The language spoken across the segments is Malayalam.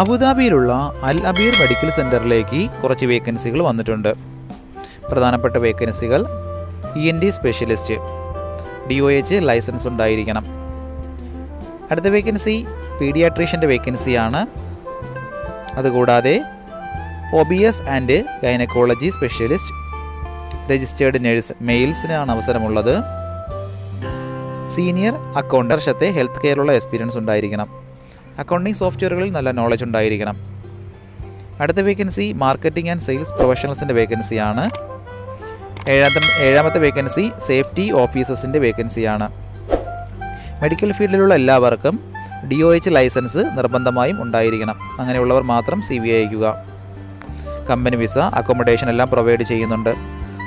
അബുദാബിയിലുള്ള അൽ അബീർ മെഡിക്കൽ സെന്ററിലേക്ക് കുറച്ച് വേക്കൻസികൾ വന്നിട്ടുണ്ട്. പ്രധാനപ്പെട്ട വേക്കൻസികൾ E N T specialist D O H license ഉണ്ടായിരിക്കണം. അടുത്ത വേക്കൻസി പീഡിയാട്രീഷ്യന്റെ വേക്കൻസിയാണ്. അതുകൂടാതെ O B S and gynaecology specialist registered nurse മെയിൽസിനാണ് അവസരമുള്ളത്. സീനിയർ അക്കൗണ്ട് വർഷത്തെ ഹെൽത്ത് കെയറിലുള്ള എക്സ്പീരിയൻസ് ഉണ്ടായിരിക്കണം. അക്കൗണ്ടിംഗ് സോഫ്റ്റ്വെയറുകളിൽ നല്ല നോളജ് ഉണ്ടായിരിക്കണം. അടുത്ത വേക്കൻസി മാർക്കറ്റിംഗ് ആൻഡ് സെയിൽസ് പ്രൊഫഷണൽസിന്റെ വേക്കൻസിയാണ് ഏഴാമത്തെ ഏഴാമത്തെ വേക്കൻസി സേഫ്റ്റി ഓഫീസേഴ്സിന്റെ വേക്കൻസിയാണ് മെഡിക്കൽ ഫീൽഡിലുള്ള എല്ലാവർക്കും ഡി ഒ എച്ച് ലൈസൻസ് നിർബന്ധമായും ഉണ്ടായിരിക്കണം. അങ്ങനെയുള്ളവർ മാത്രം സി വി അയക്കുക കമ്പനി വിസ അക്കോമഡേഷൻ എല്ലാം പ്രൊവൈഡ് ചെയ്യുന്നുണ്ട്.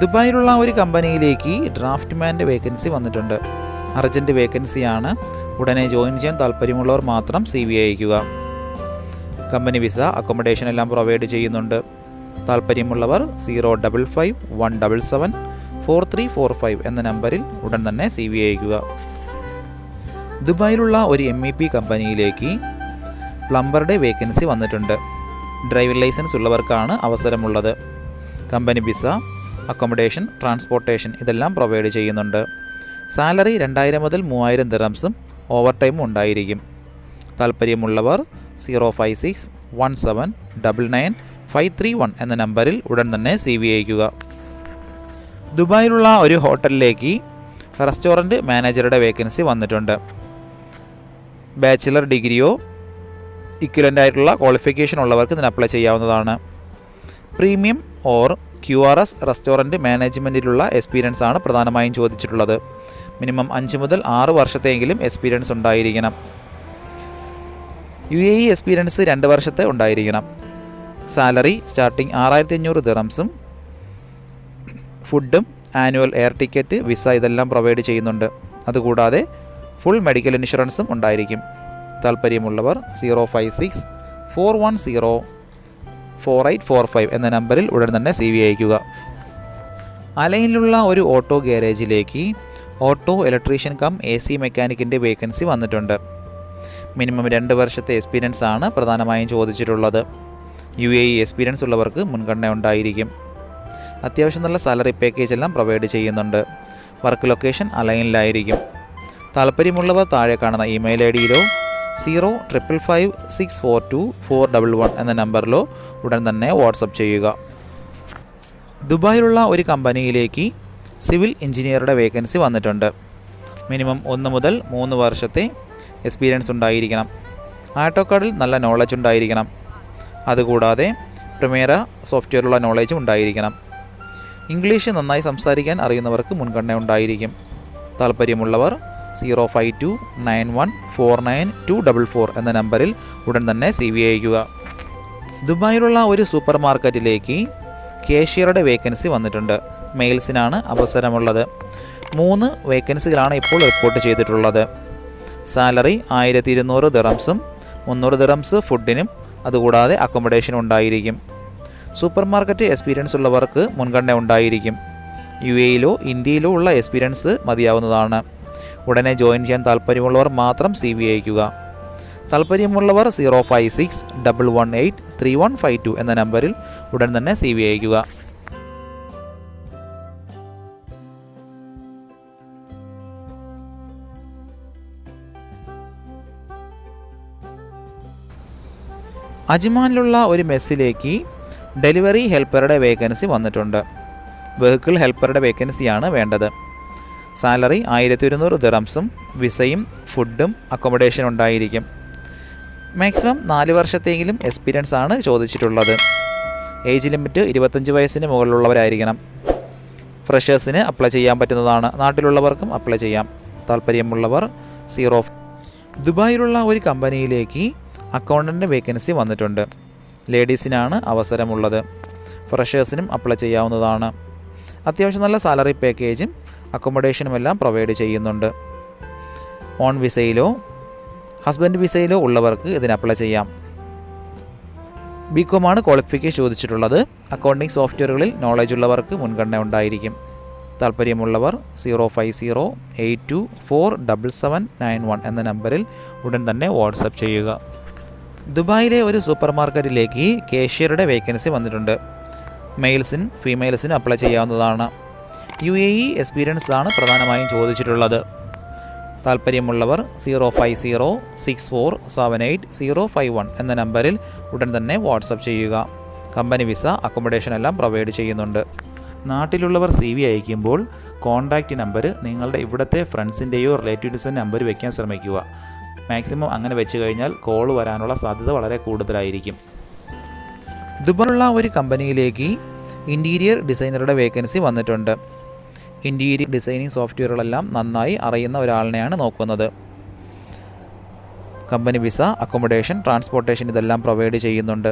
ദുബായിലുള്ള ഒരു കമ്പനിയിലേക്ക് ഡ്രാഫ്റ്റ്മാന്റെ വേക്കൻസി വന്നിട്ടുണ്ട്. അർജന്റ് വേക്കൻസിയാണ്. ഉടനെ ജോയിൻ ചെയ്യാൻ താല്പര്യമുള്ളവർ മാത്രം സി വി അയക്കുക കമ്പനി വിസ അക്കോമഡേഷൻ എല്ലാം പ്രൊവൈഡ് ചെയ്യുന്നുണ്ട്. താല്പര്യമുള്ളവർ zero double five one double seven four three four five എന്ന നമ്പറിൽ ഉടൻ തന്നെ സി വി അയക്കുക ദുബായിലുള്ള ഒരു എം ഇ പി കമ്പനിയിലേക്ക് പ്ലംബറുടെ വേക്കൻസി വന്നിട്ടുണ്ട്. ഡ്രൈവിംഗ് ലൈസൻസ് ഉള്ളവർക്കാണ് അവസരമുള്ളത്. കമ്പനി വിസ അക്കോമഡേഷൻ ട്രാൻസ്പോർട്ടേഷൻ ഇതെല്ലാം പ്രൊവൈഡ് ചെയ്യുന്നുണ്ട്. സാലറി രണ്ടായിരം മുതൽ മൂവായിരം ദിറംസും ഓവർ ടൈമും ഉണ്ടായിരിക്കും. താല്പര്യമുള്ളവർ zero five six one seven double nine five three one എന്ന നമ്പറിൽ ഉടൻ തന്നെ സി വി അയക്കുക ദുബായിലുള്ള ഒരു ഹോട്ടലിലേക്ക് റെസ്റ്റോറന്റ് മാനേജറുടെ വേക്കൻസി വന്നിട്ടുണ്ട്. ബാച്ചിലർ ഡിഗ്രിയോ ഇക്വലന്റ് ആയിട്ടുള്ള ക്വാളിഫിക്കേഷൻ ഉള്ളവർക്ക് ഇതിന് അപ്ലൈ ചെയ്യാവുന്നതാണ്. Premium or Q R S restaurant മാനേജ്മെന്റിലുള്ള experience ആണ് പ്രധാനമായും ചോദിച്ചിട്ടുള്ളത്. മിനിമം അഞ്ച് മുതൽ ആറ് വർഷത്തെയെങ്കിലും എക്സ്പീരിയൻസ് ഉണ്ടായിരിക്കണം. യു എ ഇ എക്സ്പീരിയൻസ് രണ്ട് വർഷത്തെ ഉണ്ടായിരിക്കണം. സാലറി സ്റ്റാർട്ടിംഗ് ആറായിരത്തി അഞ്ഞൂറ് ദിറംസും ഫുഡും ആനുവൽ എയർ ടിക്കറ്റ് വിസ ഇതെല്ലാം പ്രൊവൈഡ് ചെയ്യുന്നുണ്ട്. അതുകൂടാതെ ഫുൾ മെഡിക്കൽ ഇൻഷുറൻസും ഉണ്ടായിരിക്കും. താല്പര്യമുള്ളവർ zero five six four one zero four eight four five എന്ന നമ്പറിൽ ഉടൻ തന്നെ സി വി അയക്കുക അലയിലുള്ള ഒരു auto ഗ്യാരേജിലേക്ക് auto electrician cum A C മെക്കാനിക്കിന്റെ vacancy വന്നിട്ടുണ്ട്. മിനിമം രണ്ട് വർഷത്തെ എക്സ്പീരിയൻസ് ആണ് പ്രധാനമായും ചോദിച്ചിട്ടുള്ളത്. യു എ ഇ എക്സ്പീരിയൻസ് ഉള്ളവർക്ക് മുൻഗണന ഉണ്ടായിരിക്കും. അത്യാവശ്യം നല്ല സാലറി പാക്കേജ് എല്ലാം പ്രൊവൈഡ് ചെയ്യുന്നുണ്ട്. വർക്ക് ലൊക്കേഷൻ അലൈനിലായിരിക്കും. താല്പര്യമുള്ളവർ താഴെ കാണുന്ന email I ഡിയിലോ zero triple five six four two four double one എന്ന നമ്പറിലോ ഉടൻ തന്നെ വാട്സപ്പ് ചെയ്യുക. ദുബായിലുള്ള ഒരു കമ്പനിയിലേക്ക് സിവിൽ എഞ്ചിനീയറുടെ വേക്കൻസി വന്നിട്ടുണ്ട്. മിനിമം ഒന്ന് മുതൽ മൂന്ന് വർഷത്തെ എക്സ്പീരിയൻസ് ഉണ്ടായിരിക്കണം. ആട്ടോക്കാർഡിൽ നല്ല നോളജ് ഉണ്ടായിരിക്കണം. അതുകൂടാതെ പ്രിമേറ സോഫ്റ്റ്വെയറുള്ള നോളജും ഉണ്ടായിരിക്കണം. ഇംഗ്ലീഷ് നന്നായി സംസാരിക്കാൻ അറിയുന്നവർക്ക് മുൻഗണന ഉണ്ടായിരിക്കും. താല്പര്യമുള്ളവർ zero five two nine one four nine two double four എന്ന നമ്പറിൽ ഉടൻ തന്നെ സി വി അയക്കുക ദുബായിലുള്ള ഒരു സൂപ്പർ മാർക്കറ്റിലേക്ക് കേഷ്യറുടെ വേക്കൻസി വന്നിട്ടുണ്ട്. മെയിൽസിനാണ് അവസരമുള്ളത്. മൂന്ന് വേക്കൻസികളാണ് ഇപ്പോൾ റിപ്പോർട്ട് ചെയ്തിട്ടുള്ളത്. സാലറി ആയിരത്തി ഇരുന്നൂറ് ദിറംസും മുന്നൂറ് ദിറംസ് ഫുഡിനും അതുകൂടാതെ അക്കോമഡേഷനും ഉണ്ടായിരിക്കും. സൂപ്പർ മാർക്കറ്റ് എക്സ്പീരിയൻസ് ഉള്ളവർക്ക് മുൻഗണന ഉണ്ടായിരിക്കും. യു എയിലോ ഇന്ത്യയിലോ ഉള്ള എക്സ്പീരിയൻസ് മതിയാവുന്നതാണ്. ഉടനെ ജോയിൻ ചെയ്യാൻ താല്പര്യമുള്ളവർ മാത്രം സി വി അയക്കുക താല്പര്യമുള്ളവർ zero five six double one eight three one five two എന്ന നമ്പറിൽ ഉടൻ തന്നെ സി വി അയക്കുക അജ്മാനിലുള്ള ഒരു മെസ്സിലേക്ക് ഡെലിവറി ഹെൽപ്പറുടെ വേക്കൻസി വന്നിട്ടുണ്ട്. വെഹിക്കിൾ ഹെൽപ്പറുടെ വേക്കൻസിയാണ് വേണ്ടത്. സാലറി ആയിരത്തി ഒരുന്നൂറ് ദിറംസും വിസയും ഫുഡും അക്കോമഡേഷനും ഉണ്ടായിരിക്കും. മാക്സിമം നാല് വർഷത്തെങ്കിലും എക്സ്പീരിയൻസ് ആണ് ചോദിച്ചിട്ടുള്ളത്. ഏജ് ലിമിറ്റ് ഇരുപത്തഞ്ച് വയസ്സിന് മുകളിലുള്ളവരായിരിക്കണം. ഫ്രഷേഴ്സിന് അപ്ലൈ ചെയ്യാൻ പറ്റുന്നതാണ്. നാട്ടിലുള്ളവർക്കും അപ്ലൈ ചെയ്യാം. താല്പര്യമുള്ളവർ സീറോ ദുബായിലുള്ള ഒരു കമ്പനിയിലേക്ക് അക്കൗണ്ടന്റ് വേക്കൻസി വന്നിട്ടുണ്ട്. ലേഡീസിനാണ് അവസരമുള്ളത്. ഫ്രഷേഴ്സിനും അപ്ലൈ ചെയ്യാവുന്നതാണ്. അത്യാവശ്യം നല്ല സാലറി പാക്കേജും അക്കോമഡേഷനും എല്ലാം പ്രൊവൈഡ് ചെയ്യുന്നുണ്ട്. ഓൺ വിസയിലോ ഹസ്ബൻഡ് വിസയിലോ ഉള്ളവർക്ക് ഇതിന് അപ്ലൈ ചെയ്യാം. ബി കോമാണ് ക്വാളിഫിക്കേഷൻ ചോദിച്ചിട്ടുള്ളത്. അക്കൗണ്ടിംഗ് സോഫ്റ്റ്വെയറുകളിൽ നോളജ് ഉള്ളവർക്ക് മുൻഗണന ഉണ്ടായിരിക്കും. താല്പര്യമുള്ളവർ zero five zero eight two four double seven nine one എന്ന നമ്പറിൽ ഉടൻ തന്നെ വാട്സപ്പ് ചെയ്യുക. ദുബായിലെ ഒരു സൂപ്പർ മാർക്കറ്റിലേക്ക് കേഷ്യറുടെ വേക്കൻസി വന്നിട്ടുണ്ട്. മെയിൽസിനും ഫീമെയിൽസിനും അപ്ലൈ ചെയ്യാവുന്നതാണ്. യു എ ഇ എക്സ്പീരിയൻസ് ആണ് പ്രധാനമായും ചോദിച്ചിട്ടുള്ളത്. താല്പര്യമുള്ളവർ zero five zero six four seven eight zero five one എന്ന നമ്പറിൽ ഉടൻ തന്നെ വാട്സപ്പ് ചെയ്യുക. കമ്പനി വിസ അക്കോമഡേഷൻ എല്ലാം പ്രൊവൈഡ് ചെയ്യുന്നുണ്ട്. നാട്ടിലുള്ളവർ സി വി അയക്കുമ്പോൾ കോൺടാക്റ്റ് നമ്പർ നിങ്ങളുടെ ഇവിടുത്തെ ഫ്രണ്ട്സിന്റെയോ റിലേറ്റീവ്സിന്റെ നമ്പർ വയ്ക്കാൻ ശ്രമിക്കുക. മാക്സിമം അങ്ങനെ വെച്ച് കഴിഞ്ഞാൽ കോൾ വരാനുള്ള സാധ്യത വളരെ കൂടുതലായിരിക്കും. ദുബായിലുള്ള ഒരു കമ്പനിയിലേക്ക് ഇന്റീരിയർ ഡിസൈനറുടെ വേക്കൻസി വന്നിട്ടുണ്ട്. ഇന്റീരിയർ ഡിസൈനിങ് സോഫ്റ്റ്വെയറുകളെല്ലാം നന്നായി അറിയുന്ന ഒരാളിനെയാണ് നോക്കുന്നത്. കമ്പനി വിസ അക്കോമഡേഷൻ ട്രാൻസ്പോർട്ടേഷൻ ഇതെല്ലാം പ്രൊവൈഡ് ചെയ്യുന്നുണ്ട്.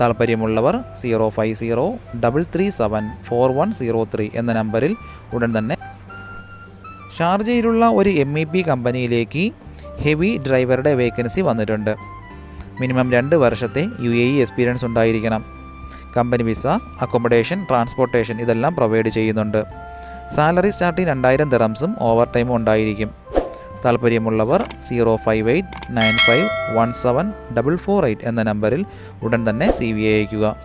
താല്പര്യമുള്ളവർ zero five zero double three seven four one zero three എന്ന നമ്പറിൽ ഉടൻ തന്നെ ഷാർജയിലുള്ള ഒരു എം ഇ പി കമ്പനിയിലേക്ക് ഹെവി ഡ്രൈവറുടെ വേക്കൻസി വന്നിട്ടുണ്ട്. മിനിമം രണ്ട് വർഷത്തെ യു എ ഇ എക്സ്പീരിയൻസ് ഉണ്ടായിരിക്കണം. കമ്പനി വിസ അക്കോമഡേഷൻ ട്രാൻസ്പോർട്ടേഷൻ ഇതെല്ലാം പ്രൊവൈഡ് ചെയ്യുന്നുണ്ട്. സാലറി സ്റ്റാർട്ടിങ് രണ്ടായിരം ദിറംസും ഓവർ ടൈമും ഉണ്ടായിരിക്കും. താല്പര്യമുള്ളവർ zero five eight nine five one seven double four eight എന്ന നമ്പറിൽ ഉടൻ തന്നെ സി വി അയക്കുക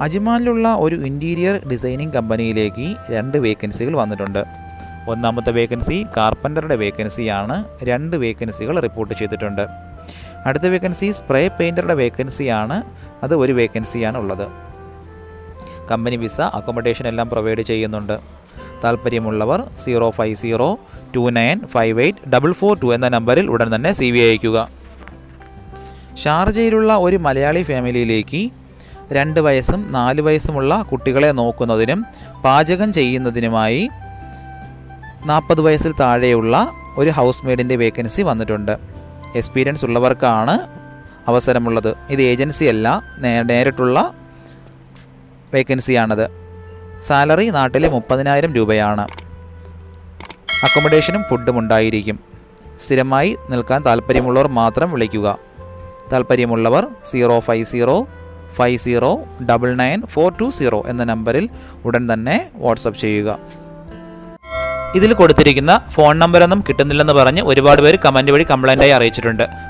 അജ്മാനിലുള്ള ഒരു ഇന്റീരിയർ ഡിസൈനിങ് കമ്പനിയിലേക്ക് രണ്ട് വേക്കൻസികൾ വന്നിട്ടുണ്ട്. ഒന്നാമത്തെ വേക്കൻസി കാർപ്പന്ററുടെ വേക്കൻസിയാണ്. രണ്ട് വേക്കൻസികൾ റിപ്പോർട്ട് ചെയ്തിട്ടുണ്ട്. അടുത്ത വേക്കൻസി സ്പ്രേ പെയിന്ററുടെ വേക്കൻസിയാണ്. അത് ഒരു വേക്കൻസിയാണ് ഉള്ളത് കമ്പനി വിസ അക്കോമഡേഷൻ എല്ലാം പ്രൊവൈഡ് ചെയ്യുന്നുണ്ട്. താല്പര്യമുള്ളവർ zero five zero two nine five eight double four two എന്ന നമ്പറിൽ ഉടൻ തന്നെ സി വി അയക്കുക ഷാർജയിലുള്ള ഒരു മലയാളി ഫാമിലിയിലേക്ക് രണ്ട് വയസ്സും നാല് വയസ്സുമുള്ള കുട്ടികളെ നോക്കുന്നതിനും പാചകം ചെയ്യുന്നതിനുമായി നാൽപ്പത് വയസ്സിൽ താഴെയുള്ള ഒരു ഹൗസ് മെയ്ഡിന്റെ വേക്കൻസി വന്നിട്ടുണ്ട്. എക്സ്പീരിയൻസ് ഉള്ളവർക്കാണ് അവസരമുള്ളത്. ഇത് ഏജൻസി അല്ല നേ- നേരിട്ടുള്ള വേക്കൻസിയാണത്. സാലറി നാട്ടിലെ മുപ്പതിനായിരം രൂപയാണ്. അക്കോമഡേഷനും ഫുഡും ഉണ്ടായിരിക്കും. സ്ഥിരമായി നിൽക്കാൻ താല്പര്യമുള്ളവർ മാത്രം വിളിക്കുക. താല്പര്യമുള്ളവർ zero five zero five zero double nine four two zero എന്ന നമ്പറിൽ ഉടൻ തന്നെ വാട്സപ്പ് ചെയ്യുക. ഇതിൽ കൊടുത്തിരിക്കുന്ന ഫോൺ നമ്പരൊന്നും കിട്ടുന്നില്ലെന്ന് പറഞ്ഞ് ഒരുപാട് പേര് കമന്റ് വഴി കംപ്ലൈന്റായി അറിയിച്ചിട്ടുണ്ട്.